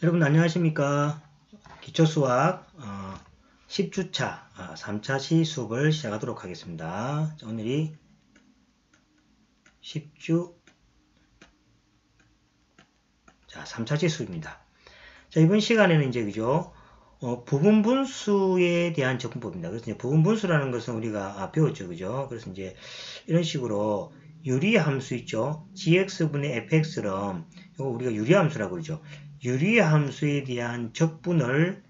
여러분 안녕하십니까? 기초수학 어, 10주차 어, 3차 시 수업을 시작하도록 하겠습니다. 자, 오늘이 10주 자 3차 시 수입니다. 자 이번 시간에는 이제 그죠? 어, 부분 분수에 대한 접근법입니다. 그래서 이제 부분 분수라는 것은 우리가 아, 배웠죠. 그죠? 그래서 이제 이런 식으로 유리함수 있죠? gx분의 fx럼 이거 우리가 유리함수라고 그러죠 유리함수에 대한 적분을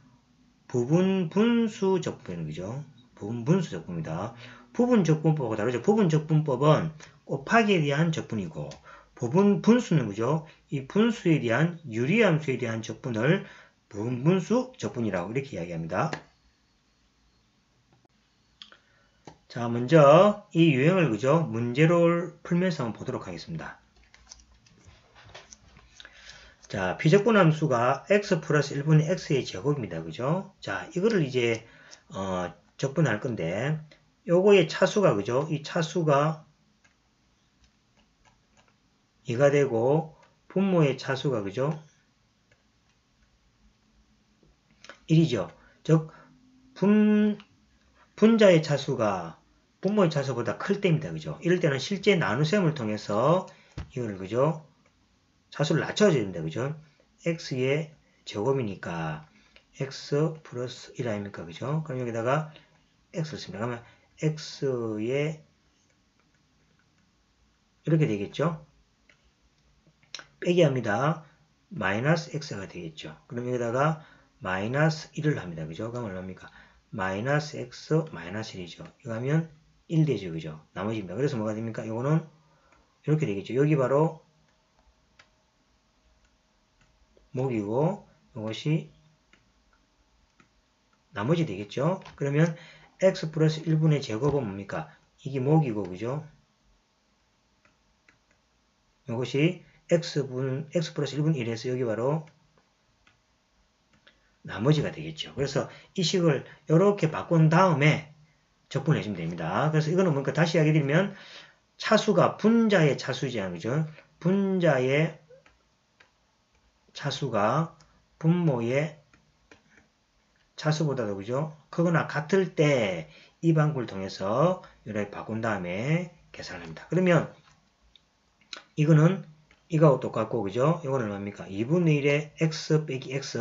부분 분수 적분이는 거죠. 부분 분수 적분입니다. 부분 적분법하고 다르죠. 부분 적분법은 곱하기에 대한 적분이고 부분 분수는 그죠. 이 분수에 대한 유리함수에 대한 적분을 부분 분수 적분이라고 이렇게 이야기합니다. 자, 먼저 이 유형을 그죠. 문제로 풀면서 한번 보도록 하겠습니다. 자, 비적분 함수가 x 플러스 1분의 x의 제곱입니다. 그죠? 자, 이거를 이제, 어, 적분할 건데, 요거의 차수가, 그죠? 이 차수가 2가 되고, 분모의 차수가, 그죠? 1이죠. 즉, 분, 분자의 차수가 분모의 차수보다 클 때입니다. 그죠? 이럴 때는 실제 나눗셈을 통해서 이걸, 그죠? 차수를 됩니다. 그죠? x의 제곱이니까 x 플러스 1 아닙니까? 그죠? 그럼 여기다가 x를 씁니다. 그러면 x의 이렇게 되겠죠? 빼기 합니다. 마이너스 x가 되겠죠. 그럼 여기다가 마이너스 1을 합니다. 그죠? 그럼 얼마입니까? 마이너스 x 마이너스 1이죠. 이거 하면 1 되죠. 그죠? 나머지입니다. 그래서 뭐가 됩니까? 이거는 이렇게 되겠죠. 여기 바로 목이고 이것이 나머지 되겠죠. 그러면 x 플러스 1분의 제곱은 뭡니까? 이게 목이고 그죠? 이것이 x분 x 플러스 1분 1에서 여기 바로 나머지가 되겠죠. 그래서 이 식을 이렇게 바꾼 다음에 적분해 주면 됩니다. 그래서 이거는 뭔가 다시 이야기 드리면 차수가 분자의 차수지 않죠? 분자의 차수가 분모의 차수보다도 그죠? 크거나 같을 때 이 방법을 통해서 이렇게 바꾼 다음에 계산을 합니다. 그러면 이거는 이거하고 똑같고 그죠? 이거는 얼마입니까? 2분의 1의 x 빼기 x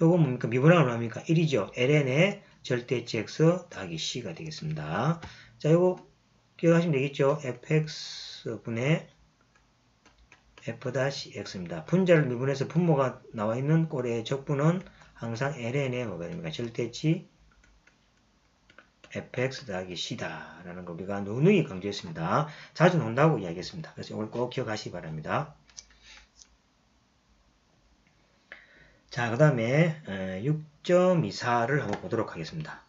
요거 뭡니까? 미분하면 얼마입니까? 1이죠. ln의 절대치 x 더하기 c가 되겠습니다. 자, 요거 기억하시면 되겠죠? fx분의 f-x입니다. 분자를 미분해서 분모가 나와 있는 꼴의 적분은 항상 ln의 뭐가 됩니까? 절대치 fx 더하기 c다 라는 걸 우리가 누누이 강조했습니다. 자주 논다고 이야기했습니다. 그래서 이걸 꼭 기억하시기 바랍니다. 자, 그 다음에 6.24를 한번 보도록 하겠습니다.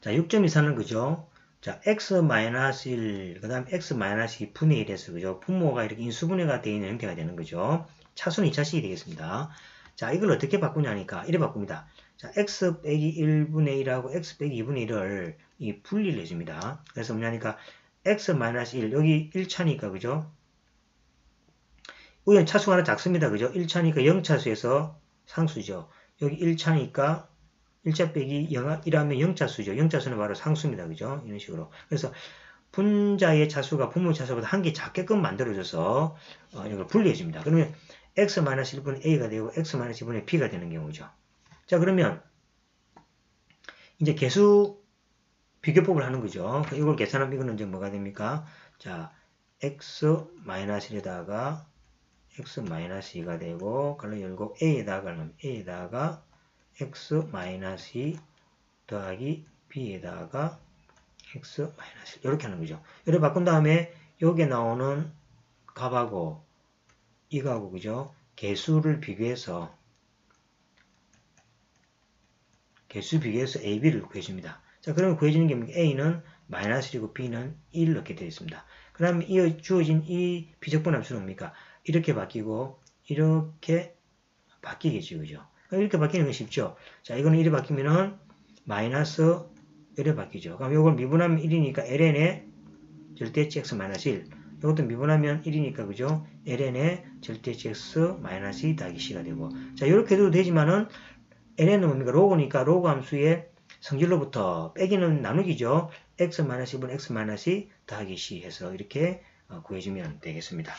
자, 6.24는 그죠? 자, x-1, 그 다음 x-2분의 1에서, 그죠? 분모가 이렇게 인수분해가 되어 있는 형태가 되는 거죠. 차수는 2차식이 되겠습니다. 자, 이걸 어떻게 바꾸냐니까, 이래 바꿉니다. 자, x 빼기 1분의 1하고 x 빼기 2분의 1을 이 분리를 해줍니다. 그래서 뭐냐니까, x-1, 여기 1차니까, 그죠? 우연 차수가 하나 작습니다. 그죠? 1차니까 0차수에서 상수죠. 여기 1차니까 1차 빼기 0, 1하면 0차수죠. 0차수는 바로 상수입니다. 그죠? 이런 식으로. 그래서 분자의 차수가 분모 차수보다 한 개 작게끔 만들어져서 어, 이걸 분리해줍니다. 그러면 x-1분의 a가 되고 x-2분의 b가 되는 경우죠. 자 그러면 이제 개수 비교법을 하는 거죠. 이걸 계산하면 이거는 이제 뭐가 됩니까? 자 x-1에다가 x-2가 되고 갈로 열고 a에다가 a에다가 x-2 더하기 b에다가 x- 이렇게 하는 거죠. 이렇게 바꾼 다음에 여기에 나오는 값하고 이거하고 그죠? 개수를 비교해서 개수 비교해서 a, b를 구해줍니다. 자, 그러면 구해주는 게 뭡니까? a는 마이너스 1이고 b는 1 넣게 되어 있습니다. 그러면 이 주어진 이 비적분 함수는 뭡니까? 이렇게 바뀌고 이렇게 바뀌겠죠. 그죠? 이렇게 바뀌는 건 쉽죠. 자, 이거는 1이 바뀌면은 마이너스 1이 바뀌죠. 그럼 이걸 미분하면 1이니까 ln의 절대치 x 마이너스 1. 이것도 미분하면 1이니까 그죠? ln의 절대 x 마이너스 2 더하기 c가 되고 자 이렇게 해도 되지만은 ln은 뭡니까? 로그니까 로그 함수의 성질로부터 빼기는 나누기죠. x 마이너스 1분 x 마이너스 2 더하기 c 해서 이렇게 어, 구해주면 되겠습니다.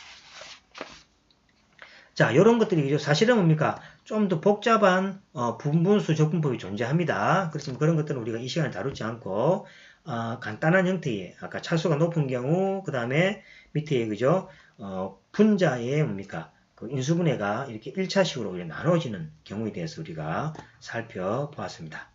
자, 이런 것들이 그죠? 사실은 뭡니까? 좀 더 복잡한 어, 분분수 적분법이 존재합니다. 그래서 그런 것들은 우리가 이 시간에 다루지 않고 어, 간단한 형태의 아까 차수가 높은 경우 그 다음에 밑에 그죠? 어, 분자의 뭡니까? 그 인수분해가 이렇게 1차식으로 나눠지는 경우에 대해서 우리가 살펴보았습니다.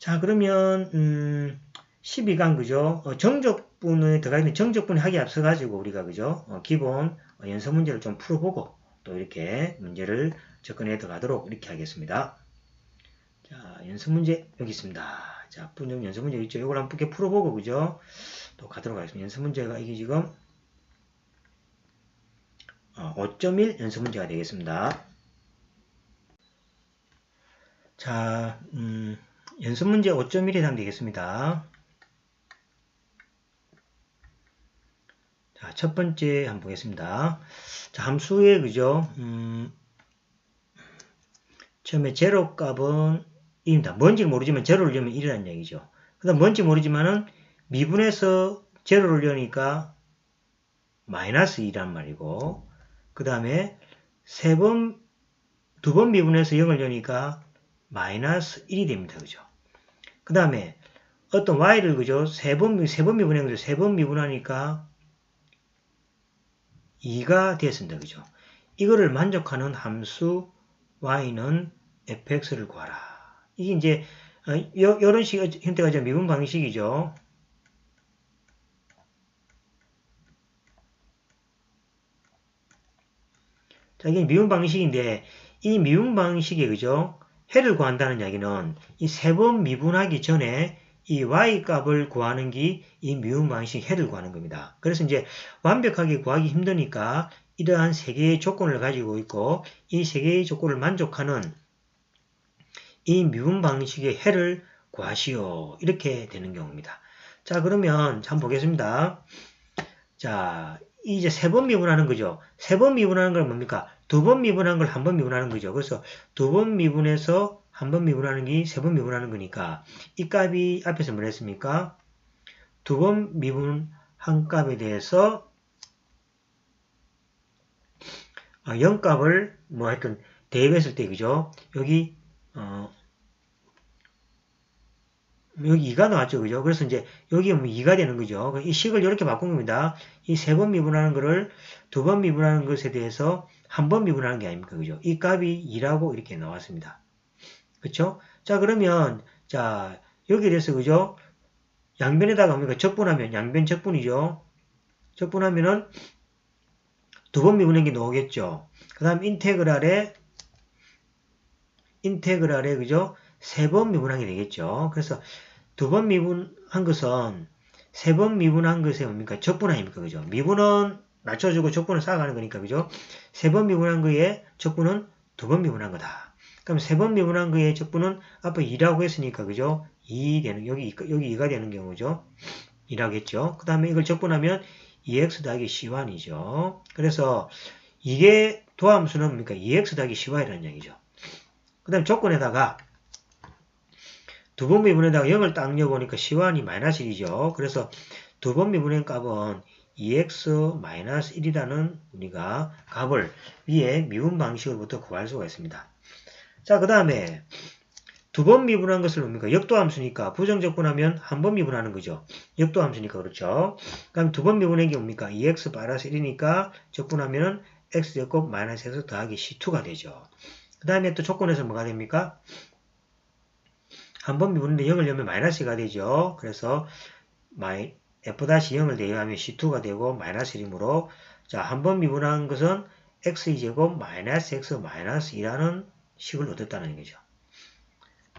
자, 그러면 음, 12강 그죠? 어, 정적분에 들어가 있는 정적분이 하기 앞서 가지고 우리가 그죠? 어, 기본 어, 연서 문제를 좀 풀어보고 또 이렇게 문제를 접근해 들어가도록 이렇게 하겠습니다. 자, 연서 문제 여기 있습니다. 자, 분명 연서 문제 있죠? 이걸 한번 이렇게 풀어보고 그죠? 또 가도록 하겠습니다. 연서 문제가 이게 지금 어, 5.1 연서 문제가 되겠습니다. 자, 음, 연습 문제 5.1에 해당되겠습니다. 자, 첫 번째 한번 보겠습니다. 자, 함수의 그죠? 음, 처음에 제로 값은 1입니다. 뭔지 모르지만 제로를 넣으면 1이라는 얘기죠. 그 다음 뭔지 모르지만은 미분해서 제로를 넣으니까 마이너스 2란 말이고 그 다음에 세 번, 두 번 미분해서 0을 넣으니까 마이너스 1이 됩니다. 그죠? 그 다음에 어떤 y를 그죠? 세 번, 세 번 미분한 거죠. 세 번 미분하니까 2가 되었습니다. 그죠? 이거를 만족하는 함수 y는 fx를 구하라. 이게 이제 어, 요, 요런 식 형태가 이제 미분 방식이죠. 자, 이게 미분 방식인데 이 미분 방식에 그죠? 해를 구한다는 이야기는 이 세 번 미분하기 전에 이 y 값을 구하는 게 이 미분 방식 해를 구하는 겁니다. 그래서 이제 완벽하게 구하기 힘드니까 이러한 세 개의 조건을 가지고 있고 이 세 개의 조건을 만족하는 이 미분 방식의 해를 구하시오. 이렇게 되는 경우입니다. 자, 그러면 한번 보겠습니다. 자, 이제 세 번 미분하는 거죠. 세 번 미분하는 건 뭡니까? 두 번 미분한 걸 한 번 미분하는 거죠. 그래서 두 번 미분해서 한 번 미분하는 게 세 번 미분하는 거니까 이 값이 앞에서 뭐랬습니까? 두 번 미분한 값에 대해서 0값을 아, 뭐 하여튼 대입했을 때 그죠? 여기 어 여기 2가 나왔죠. 그죠? 그래서 이제 여기 뭐 2가 되는 거죠. 이 식을 이렇게 바꾼 겁니다. 이 세 번 미분하는 거를 두 번 미분하는 것에 대해서 한 번 미분하는 게 아닙니까? 그죠? 이 값이 2라고 이렇게 나왔습니다. 그쵸? 자, 그러면, 자, 여기 에 대해서, 그죠? 양변에다가 뭡니까? 적분하면, 양변 적분이죠. 적분하면은 두 번 미분한 게 나오겠죠. 그 다음 인테그랄에, 인테그랄에, 그죠? 세 번 미분한 게 되겠죠. 그래서 두 번 미분한 것은 세 번 미분한 것에 뭡니까? 적분 아닙니까? 그죠? 미분은 맞춰주고 적분을 쌓아가는 거니까, 그죠? 세 번 미분한 거에 적분은 두 번 미분한 거다. 그럼 세 번 미분한 거에 적분은 앞에 2라고 했으니까, 그죠? 2 되는, 여기, 여기 2가 되는 경우죠. 2라고 했죠. 그 다음에 이걸 적분하면 2x 더하기 c1이죠. 그래서 이게 도함수는 뭡니까? 2x 더하기 cy라는 얘기죠. 그 다음 조건에다가 두 번 미분에다가 0을 딱 넣어보니까 C1이 마이너스 1이죠. 그래서 두 번 미분의 값은 2x-1이라는 우리가 값을 위에 미분 방식으로부터 구할 수가 있습니다. 자, 그 다음에 두 번 미분한 것을 뭡니까? 역도함수니까 부정적분하면 한 번 미분하는 거죠. 역도함수니까 그렇죠. 그럼 두 번 미분한 게 뭡니까? 2x 마이너스 1이니까 적분하면 x제곱 마이너스 x 더하기 c2가 되죠. 그 다음에 또 조건에서 뭐가 됩니까? 한 번 미분인데 0을 넣으면 마이너스가 되죠. 그래서 마이, f-0을 대입하면 c2가 되고 마이너스 1이므로 자, 한 번 미분한 것은 x2제곱 마이너스 x 마이너스 2라는 식을 얻었다는 거죠.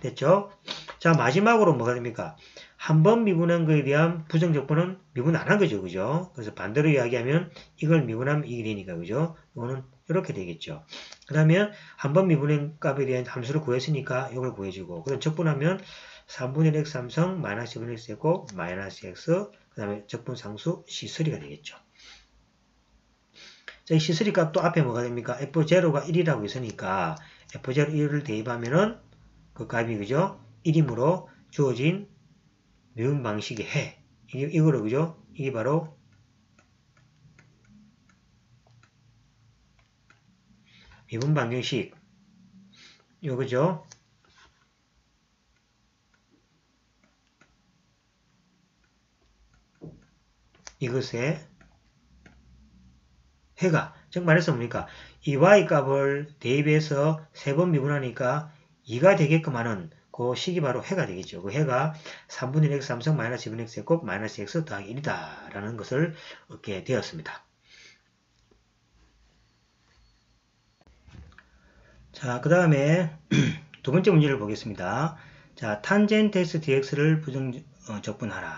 됐죠? 자, 마지막으로 뭐가 됩니까? 한 번 미분한 거에 대한 부정적분은 미분 안 한 거죠. 그죠? 그래서 반대로 이야기하면 이걸 미분하면 이게 되니까, 그죠? 이거는 이렇게 되겠죠. 그 다음에 한 번 미분의 값에 대한 함수를 구했으니까 이걸 구해주고 그 다음 적분하면 3분의 1 x 삼성 마이너스 1분의 x 제곱 마이너스 x 그 다음에 적분상수 C3가 되겠죠. 자, 이 C3 값도 앞에 뭐가 됩니까? F0가 1이라고 있으니까 F0 1을 대입하면은 그 값이 그죠? 1이므로 주어진 미분 방식의 해. 이게, 이거로 그죠? 이게 바로 미분 방정식. 요거죠? 이것의 해가 즉 말해서 뭡니까? 이 y 값을 대입해서 세 번 미분하니까 2가 되게끔 하는 그 식이 바로 해가 되겠죠. 그 해가 3분의 1 x 삼성 마이너스 2분의 x의 곱 마이너스 x 더하기 1이다 라는 것을 얻게 되었습니다. 자, 그 다음에 두 번째 문제를 보겠습니다. 자, 탄젠트 x dx를 부정 어, 적분하라.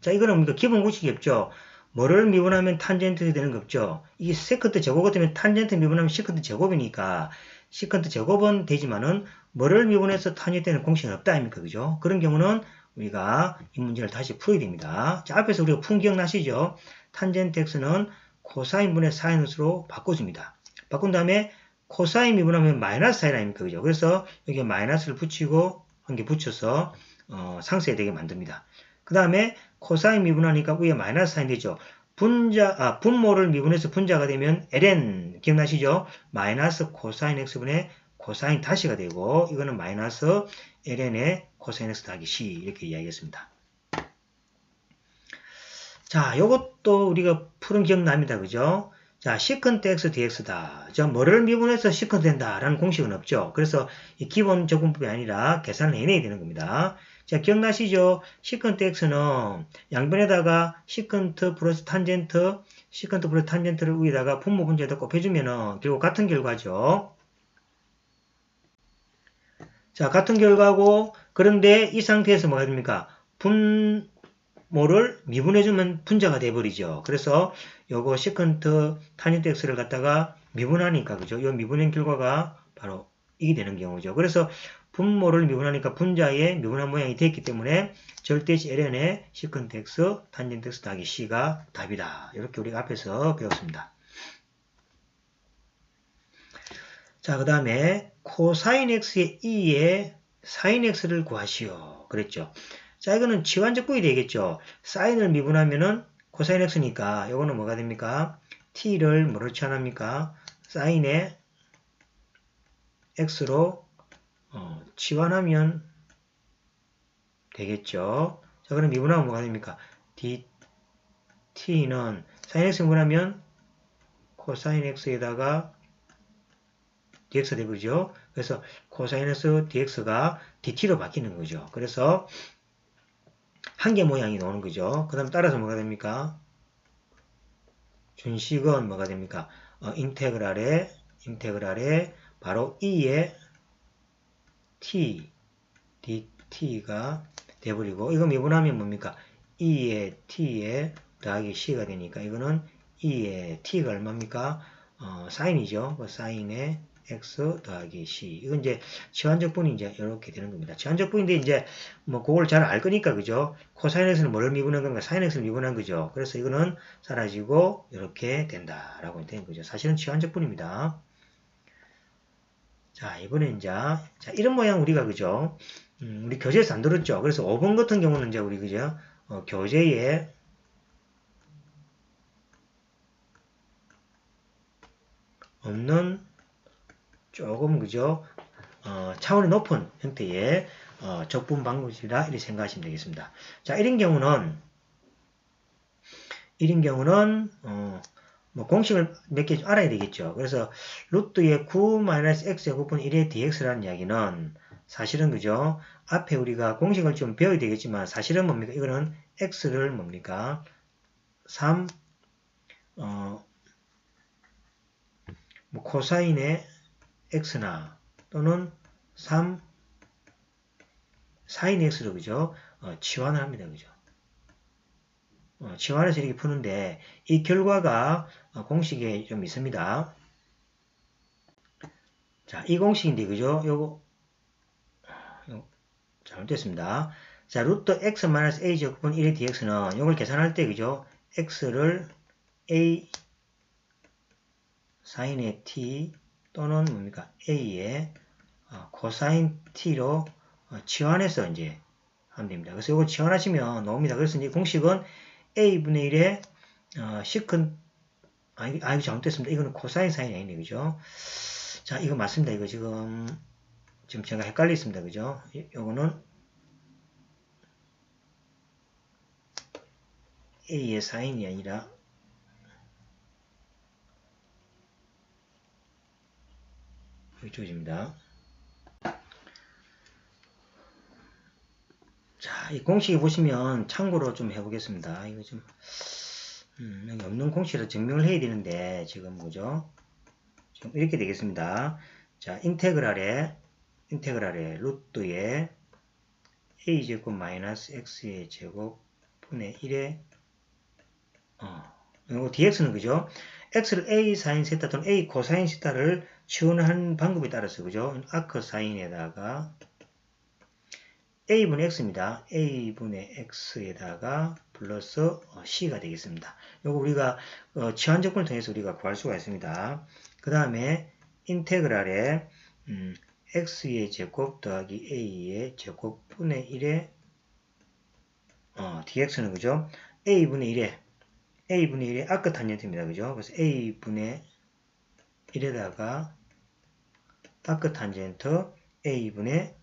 자, 이거는 뭡니까? 기본 공식이 없죠. 뭐를 미분하면 탄젠트 되는 거 없죠. 이게 세컨트 제곱 같으면 탄젠트 미분하면 시컨트 제곱이니까 시컨트 제곱은 되지만은 뭐를 미분해서 탄젠트 되는 공식은 없다 아닙니까? 그죠? 그런 경우는 우리가 이 문제를 다시 풀어야 됩니다. 자, 앞에서 우리가 푼 기억나시죠? 탄젠트 x는 코사인분의 사인으로 바꿔줍니다. 바꾼 다음에 코사인 미분하면 마이너스 사인 아닙니까? 그죠? 그래서 여기에 마이너스를 붙이고 한 개 붙여서 어, 상쇄되게 만듭니다. 그 다음에 코사인 미분하니까 위에 마이너스 사인 되죠. 분자, 아, 분모를 미분해서 분자가 되면 ln 기억나시죠? 마이너스 코사인 x분의 코사인 다시가 되고 이거는 마이너스 ln의 코사인 x 더하기 c 이렇게 이야기했습니다. 자, 요것도 우리가 푸른 기억납니다. 그죠? 자, 시컨트 x dx다. 자, 뭐를 미분해서 시컨트 된다라는 공식은 없죠. 그래서 이 기본 적분법이 아니라 계산을 해내야 되는 겁니다. 자, 기억나시죠? 시컨트 x는 양변에다가 시컨트 플러스 탄젠트, 시컨트 플러스 탄젠트를 위에다가 분모 분자에다 곱해주면은 결국 같은 결과죠. 자, 같은 결과고, 그런데 이 상태에서 뭐가 됩니까? 분모를 미분해주면 분자가 돼버리죠. 그래서 요거 시컨트 탄젠트 x를 갖다가 미분하니까, 그죠? 요 미분한 결과가 바로 이게 되는 경우죠. 그래서 분모를 미분하니까 분자의 미분한 모양이 되었기 때문에 절대시 ln의 시컨트 x, 탄젠트 x 더하기 c가 답이다. 이렇게 우리가 앞에서 배웠습니다. 자, 그 다음에 코사인 x의 2의 사인 x를 구하시오. 그랬죠. 자, 이거는 지환적분이 되겠죠. 사인을 미분하면은 코사인 x니까 이거는 뭐가 됩니까? t를 뭐로 치환합니까? 사인의 x로 어, 치환하면 되겠죠. 자, 그럼 미분하면 뭐가 됩니까? dt는 sin x 미분하면 코사인 x에다가 dx가 되죠. 그래서 코사인 x dx가 dt로 바뀌는 거죠. 그래서 한 개 모양이 나오는 거죠. 그 다음 따라서 뭐가 됩니까? 준식은 뭐가 됩니까? 어, 인테그랄에 인테그랄에 바로 2의 t dt가 돼버리고 이거 미분하면 뭡니까? 2의 t에 더하기 c가 되니까 이거는 2의 t가 얼마입니까? 어, 사인이죠. 그 사인의 x 더하기 c. 이건 이제 치환적분이 이제 이렇게 되는 겁니다. 치환적분인데 이제 뭐 그걸 잘 알 거니까 그죠? 코사인x는 뭐를 미분한 건가? 사인x를 미분한 거죠. 그래서 이거는 사라지고 이렇게 된다라고 되는 거죠. 사실은 치환적분입니다. 자, 이번에 이제, 자, 이런 모양 우리가, 그죠? 음, 우리 교재에서 안 들었죠? 그래서 5번 같은 경우는 이제 우리, 그죠? 어, 교재에 없는 조금, 그죠? 어, 차원이 높은 형태의 어, 적분 방법이라 이렇게 생각하시면 되겠습니다. 자, 이런 경우는, 이런 경우는, 어, 뭐 공식을 몇 개 알아야 되겠죠. 그래서 루트의 9-x의 9분의 1의 dx라는 이야기는 사실은 그죠. 앞에 우리가 공식을 좀 배워야 되겠지만 사실은 뭡니까? 이거는 x를 뭡니까? 3 어, 뭐 코사인의 x나 또는 3 사인 x로 그죠? 어, 치환을 합니다. 그죠? 어, 치환해서 이렇게 푸는데 이 결과가 어, 공식에 좀 있습니다. 자, 이 공식인데 그죠? 요거 잘못됐습니다. 자, 루트 x a 제곱분 1의 dx는 이걸 계산할 때 그죠? x를 a 사인의 t 또는 뭡니까 a의 어, 코사인 t로 어, 치환해서 이제 하면 됩니다. 그래서 이거 치환하시면 나옵니다. 그래서 이제 공식은 a분의 1의 어, 시큰 아, 아, 이거 잘못됐습니다. 이거는 코사인 사인이 아니네, 그죠? 자, 이거 맞습니다. 이거 지금, 지금 제가 헷갈려 있습니다. 그죠? 이- 요거는 A의 사인이 아니라 이쪽입니다. 자, 이 공식에 보시면 참고로 좀 해보겠습니다. 이거 좀, 음, 여기 없는 공식으로 증명을 해야 되는데, 지금 뭐죠? 지금 이렇게 되겠습니다. 자, 인테그랄에, 인테그랄에 루트에 a제곱 마이너스 x의 제곱 분의 1에, 어, dx는 그죠? x를 a 사인 세타 또는 a 코사인 세타를 치환하는 방법에 따라서 그죠? 아크 사인에다가 a분의 x입니다. a분의 x에다가 플러스 어, c가 되겠습니다. 요거 우리가 어, 치환 조건을 통해서 우리가 구할 수가 있습니다. 그 다음에 인테그랄에 음, x의 제곱 더하기 a의 제곱 분의 1의 어, dx는 그죠? a분의 1에 a분의 1의 아크 탄젠트입니다. 그죠? 그래서 a분의 1에다가 아크 탄젠트 a분의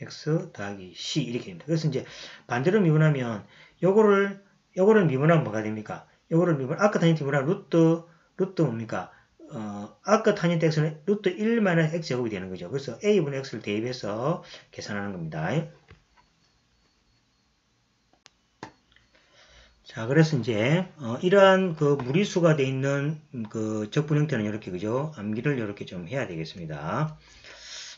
x 더하기 c 이렇게 됩니다. 그래서 이제 반대로 미분하면 요거를 요거를 미분하면 뭐가 됩니까? 요거를 미분 아까 탄젠트 미분하면 루트 루트 뭡니까? 어, 아까 탄젠트 x는 루트 1 마이너스 x 제곱이 되는 거죠. 그래서 a분의 x를 대입해서 계산하는 겁니다. 자, 그래서 이제 어, 이러한 그 무리수가 되어 있는 그 적분 형태는 이렇게 그죠? 암기를 이렇게 좀 해야 되겠습니다.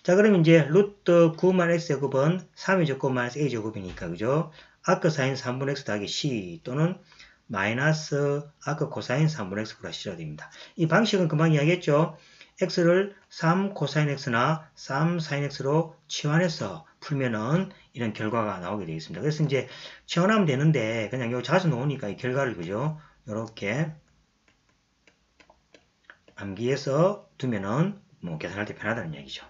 자, 그러면 이제 루트 9만 x 제곱은 3의 제곱 마이너스 a 제곱이니까 그죠? 아크 사인 3분 x 더하기 c 또는 마이너스 아크 코사인 3분 x 구하시셔야 됩니다. 이 방식은 금방 이야기했죠? x를 3 코사인 x나 3 사인 x로 치환해서 풀면은 이런 결과가 나오게 되겠습니다. 그래서 이제 치환하면 되는데 그냥 요 자주 놓으니까 이 결과를 그죠? 요렇게 암기해서 두면은 뭐 계산할 때 편하다는 얘기죠.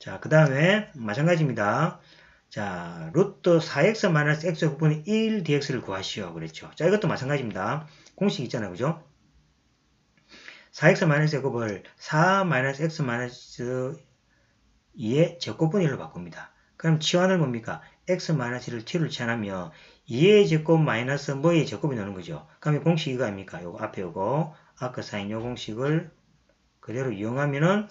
자, 그 다음에 마찬가지입니다. 자, 루트 4x 마이너스 x 곱분의 1 dx를 구하시오. 그랬죠. 자, 이것도 마찬가지입니다. 공식 있잖아요. 그죠? 4x 마이너스 제곱을 4 마이너스 x 마이너스 2의 제곱분의 1로 바꿉니다. 그럼 치환을 뭡니까? x 마이너스 1을 t를 치환하면 2의 제곱 마이너스 뭐의 제곱이 나오는 거죠. 그러면 공식 이거 아닙니까? 요거 앞에 요거 아크 사인 요 공식을 그대로 이용하면은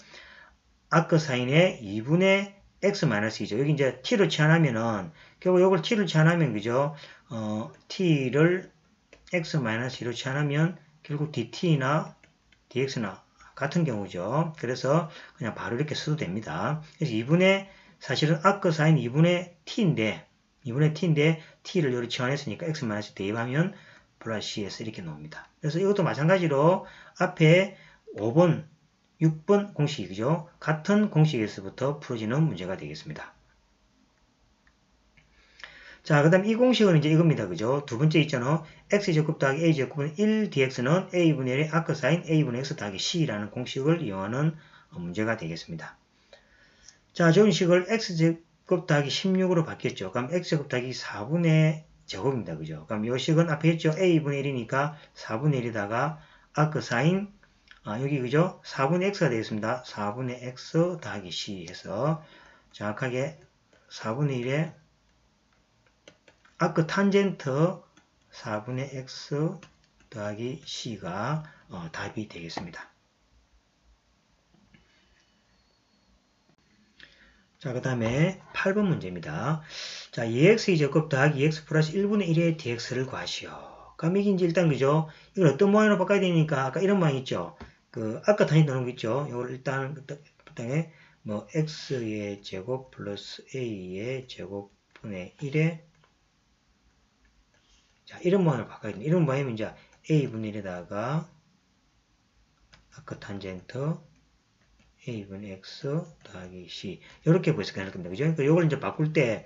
아크 사인의 2분의 x 마이너스 2죠. 여기 이제 t로 치환하면은 결국 이걸 t를 치환하면 그죠? 어, t를 x 마이너스 2로 치환하면 결국 dt나 dx나 같은 경우죠. 그래서 그냥 바로 이렇게 써도 됩니다. 그래서 2분의 사실은 아크 사인 2분의 t인데 2분의 t인데 t를 여기 치환했으니까 x 마이너스 대입하면 플러스 c에서 이렇게 나옵니다. 그래서 이것도 마찬가지로 앞에 5번 6번 공식이죠. 같은 공식에서부터 풀어지는 문제가 되겠습니다. 자, 그 다음 이 공식은 이제 이겁니다. 그죠? 두 번째 있잖아. x제곱 더하기 a제곱은 1dx는 a분의 1의 아크 사인 a분의 x 더하기 c라는 공식을 이용하는 문제가 되겠습니다. 자, 저런 식을 x제곱 더하기 16으로 바뀌었죠. 그럼 x제곱 더하기 4분의 제곱입니다. 그죠? 그럼 이 식은 앞에 했죠. a분의 1이니까 4분의 1에다가 아크 사인 아, 여기 그죠? 4분의 x가 되겠습니다. 4분의 x 더하기 c 해서 정확하게 4분의 1에 아크 탄젠트 4분의 x 더하기 c가 어, 답이 되겠습니다. 자, 그 다음에 8번 문제입니다. 자, 2x 제곱 더하기 x 플러스 1분의 1의 dx를 구하시오. 이제 일단 그죠? 이걸 어떤 모양으로 바꿔야 되니까 아까 이런 모양 있죠? 그 아까 나오는 거 있죠? 이걸 일단 그다음에 뭐 x의 제곱 플러스 a의 제곱분의 1의 자, 이런 모양을 바꿔야 됩니다. 이런 모양이면 이제 a분의 1에다가 아크 탄젠트 a분의 x 더하기 c 이렇게 보여서 가능할 겁니다. 그죠? 그러니까 이걸 이제 바꿀 때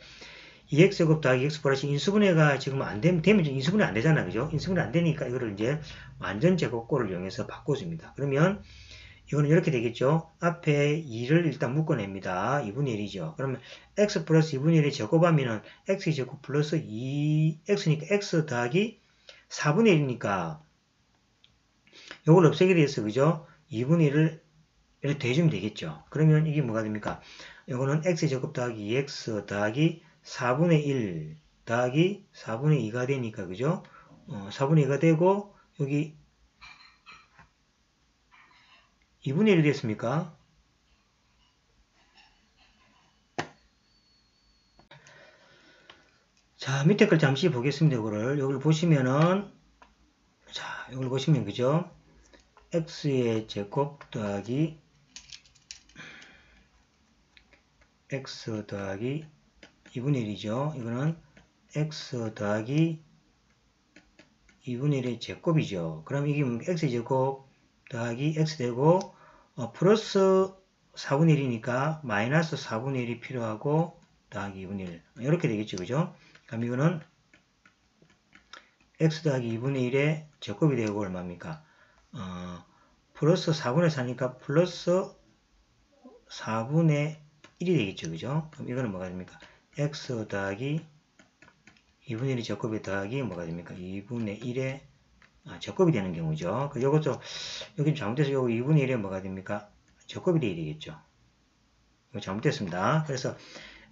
2x 제곱 더하기 x 플러스 인수분해가 지금 안 되면, 되면 인수분해 안 되잖아. 그죠? 인수분해 안 되니까 이거를 이제 완전 제곱꼴을 이용해서 바꿔줍니다. 그러면 이거는 이렇게 되겠죠. 앞에 2를 일단 묶어냅니다. 2분의 1이죠. 그러면 x 플러스 2분의 1의 제곱하면은 x 제곱 플러스 2x니까 x 더하기 4분의 1이니까 이걸 없애게 되겠어. 그죠? 2분의 1을 이렇게 대주면 되겠죠. 그러면 이게 뭐가 됩니까? 이거는 x 제곱 더하기 2x 더하기 4분의 1 더하기 4분의 2가 되니까 그죠? 어, 4분의 2가 되고 여기 2분의 1이 됐습니까? 자, 밑에 걸 잠시 보겠습니다. 이거를. 여기를 보시면은, 자, 이걸 보시면, 그죠? x의 제곱 더하기 x 더하기 2분의 1이죠. 이거는 x 더하기 2분의 1의 제곱이죠. 그럼 이게 x 제곱 더하기 x 되고 어, 플러스 4분의 1이니까 마이너스 4분의 1이 필요하고 더하기 2분의 1 이렇게 되겠죠. 그죠? 그럼 이거는 x 더하기 2분의 1의 제곱이 되고 얼마입니까? 어, 플러스 4분의 4니까 플러스 4분의 1이 되겠죠. 그죠? 그럼 이거는 뭐가 됩니까? X 더하기 2분의 1의 제곱에 더하기 뭐가 됩니까? 2분의 1의 아, 제곱이 되는 경우죠. 그 요것도 여기 잘못돼서 요거 2분의 1에 뭐가 됩니까? 제곱이 돼야 되겠죠. 이거 잘못됐습니다. 그래서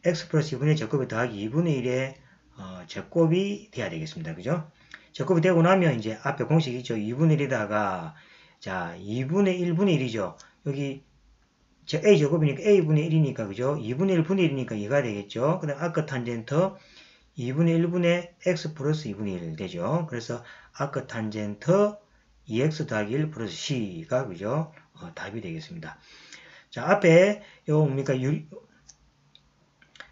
x 플러스 2분의 제곱에 더하기 2분의 1의 어, 제곱이 돼야 되겠습니다. 그죠? 제곱이 되고 나면 이제 앞에 공식이 있죠. 2분의 1에다가 자 2분의 1분의 1이죠. 여기 a 제곱이니까 a분의 1이니까 그죠? 2분의 1분의 1이니까 2가 되겠죠. 그 다음 아크 탄젠트 2분의 1분의 x 플러스 2분의 1 되죠. 그래서 아크 탄젠트 2x 더하기 1 플러스 c가 그죠? 어, 답이 되겠습니다. 자 앞에 요 뭡니까 유,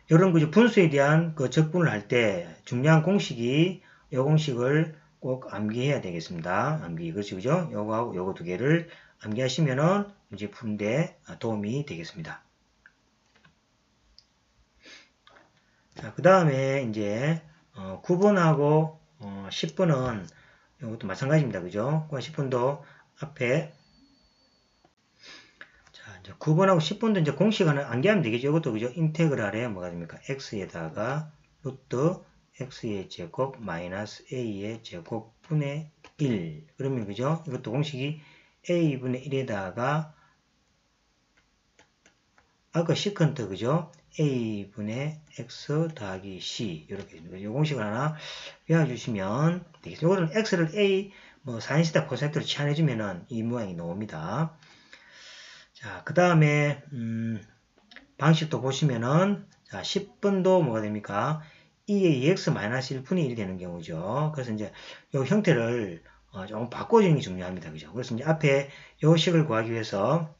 이런 그죠 분수에 대한 그 적분을 할 때 중요한 공식이 이 공식을 꼭 암기해야 되겠습니다. 암기 그렇죠 그죠? 요거하고 요거 두 개를 암기하시면은 문제 푸는데 도움이 되겠습니다. 자, 그 다음에 이제 어, 9번하고 어, 10번은 이것도 마찬가지입니다. 그죠? 10번도 앞에 자, 이제 9번하고 10번도 이제 공식은 암기하면 되겠죠. 이것도 그죠? 인테그랄에 뭐가 됩니까? x에다가 루트 x의 제곱 마이너스 a의 제곱 분의 1 그러면 그죠? 이것도 공식이 a분의 1에다가 아까 시컨트 그죠? a분의 x 더하기 c 이렇게. 이 공식을 하나 외워주시면 되겠습니다. 이거는 x를 a 뭐 사인시타 코사인트로 치환해주면은 이 모양이 나옵니다. 자, 그 다음에 음, 방식도 보시면은 자, 10번도 뭐가 됩니까? 2의 2x-1분의 1이 되는 경우죠. 그래서 이제 이 형태를 어, 조금 바꿔주는 게 중요합니다. 그죠? 그래서 이제 앞에 요 식을 구하기 위해서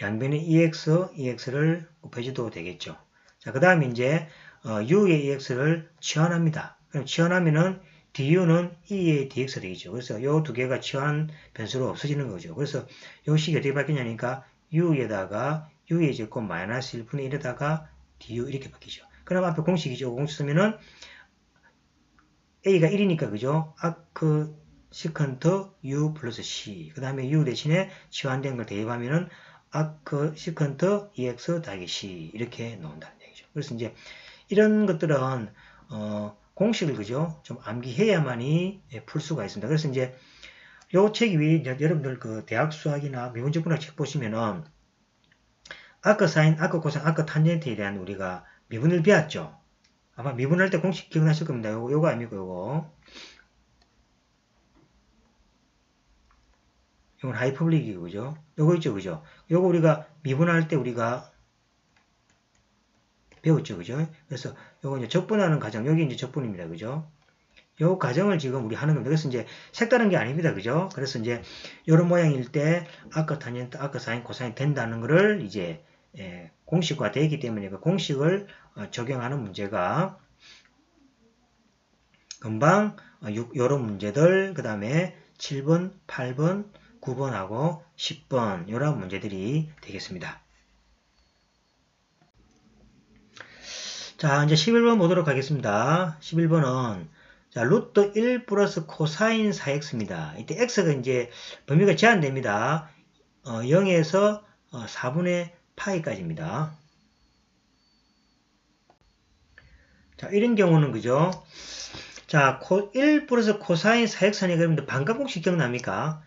양변에 EX, EX를 곱해줘도 되겠죠. 자, 그 다음에 이제 어, U의 EX를 치환합니다. 그럼 치환하면은 DU는 E의 DX 되겠죠. 그래서 요두 개가 치환 변수로 없어지는 거죠. 그래서 요 식이 어떻게 바뀌냐니까 U에다가 U의 제곱 마이너스 1분의 1에다가 DU 이렇게 바뀌죠. 그럼 앞에 공식이죠. 공식 쓰면은 A가 1이니까 그죠? 아크 시컨트 U 플러스 C 그 다음에 U 대신에 치환된 걸 대입하면은 아크 시컨트 EX 더하기 C 이렇게 나온다는 얘기죠. 그래서 이제 이런 것들은 어, 공식을 그죠? 좀 암기해야만이 예, 풀 수가 있습니다. 그래서 이제 요 책이 위 여러분들 그 대학 수학이나 미분적 분학 책 보시면은 아크 사인, 아크 코사인, 아크 탄젠트에 대한 우리가 미분을 배웠죠. 아마 미분할 때 공식 기억나실 겁니다. 요거, 요거 아니고 요거. 이건 하이퍼블릭이고, 그죠? 요거 있죠, 그죠? 요거 우리가 미분할 때 우리가 배웠죠, 그죠? 그래서 요거 이제 적분하는 과정, 여기 이제 적분입니다, 그죠? 요 과정을 지금 우리 하는 겁니다. 그래서 이제 색다른 게 아닙니다, 그죠? 그래서 이제 요런 모양일 때 아까 탄젠트, 아까 사인, 코사인 된다는 거를 이제 예, 공식화 되기 때문에 그 공식을 어, 적용하는 문제가 금방 이런 어, 문제들 그 다음에 7번, 8번, 9번하고 10번 이런 문제들이 되겠습니다. 자, 이제 11번 보도록 하겠습니다. 11번은 자, 루트 1 플러스 코사인 4x입니다. 이때 x가 이제 범위가 제한됩니다. 어, 0에서 어, 4분의 파이까지입니다. 자, 이런 경우는 그죠? 자, 코, 1 플러스 코사인 4x하니까 여러분들 반값공식 기억납니까?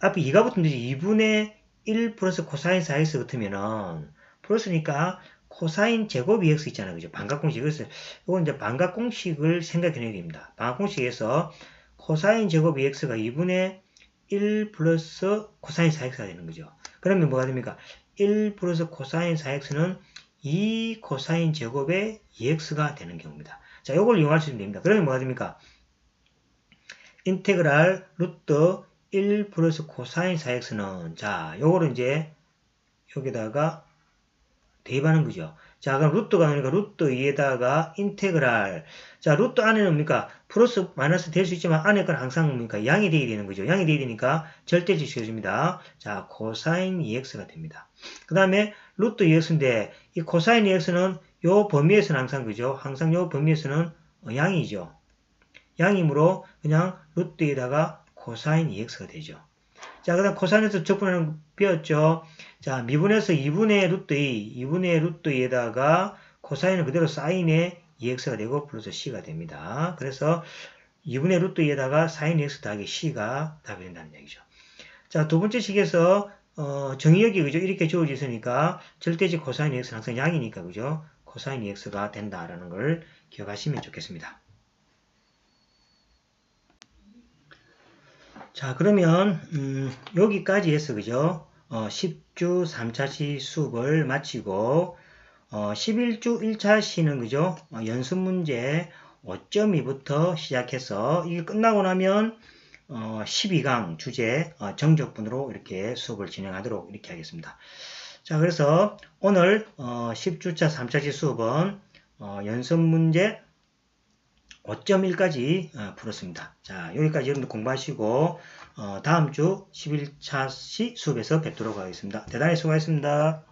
앞에 2가 붙으면 되지. 2분의 1 플러스 코사인 4x 붙으면은 플러스니까 코사인 제곱 2x 있잖아요. 그죠? 반값공식. 그래서 이건 이제 반값공식을 생각해내야 됩니다. 반값공식에서 코사인 제곱 2x가 2분의 1 플러스 코사인 4x가 되는 거죠. 그러면 뭐가 됩니까? 1 플러스 코사인 4x는 2 코사인 제곱의 2x가 되는 경우입니다. 자, 요걸 이용할 수 있으면 됩니다. 그러면 뭐가 됩니까? 인테그랄 루트 1 플러스 코사인 4x는 자, 요거를 이제 여기다가 대입하는 거죠. 자, 그럼 루트가 나오니까 루트 2에다가 인테그랄. 자, 루트 안에는 뭡니까? 플러스, 마이너스 될 수 있지만 안에 건 항상 뭡니까? 양이 돼야 되는 거죠. 양이 돼야 되니까 절대값이 줍니다. 자, 코사인 2x가 됩니다. 그 다음에 루트 2x인데 이 코사인 2x는 요 범위에서는 항상 그죠? 항상 요 범위에서는 어, 양이죠. 양이므로 그냥 루트에다가 코사인 2x가 되죠. 자, 그 다음 코사인에서 적분하는 거 배웠죠? 자, 미분에서 2분의 루트 2, 2분의 루트 2에다가 코사인은 그대로 사인의 2x가 되고 플러스 c가 됩니다. 그래서 2분의 루트 2에다가 사인 2x 더하기 c가 답이 된다는 얘기죠. 자, 두 번째 식에서 어, 정의역이 그죠? 이렇게 주어져 있으니까 절대지 코사인 2x는 항상 양이니까 그죠? 코사인 2x가 된다라는 걸 기억하시면 좋겠습니다. 자, 그러면 음, 여기까지 해서 그죠? 어, 10주 3차시 수업을 마치고 어, 11주 1차시는 그죠? 어, 연습 문제 5.2부터 시작해서 이게 끝나고 나면 어, 12강 주제 어, 정적분으로 이렇게 수업을 진행하도록 이렇게 하겠습니다. 자, 그래서 오늘 어, 10주차 3차시 수업은 어, 연습 문제 5.1까지 어, 풀었습니다. 자, 여기까지 여러분들 공부하시고 어, 다음 주 11차 시 수업에서 뵙도록 하겠습니다. 대단히 수고하셨습니다.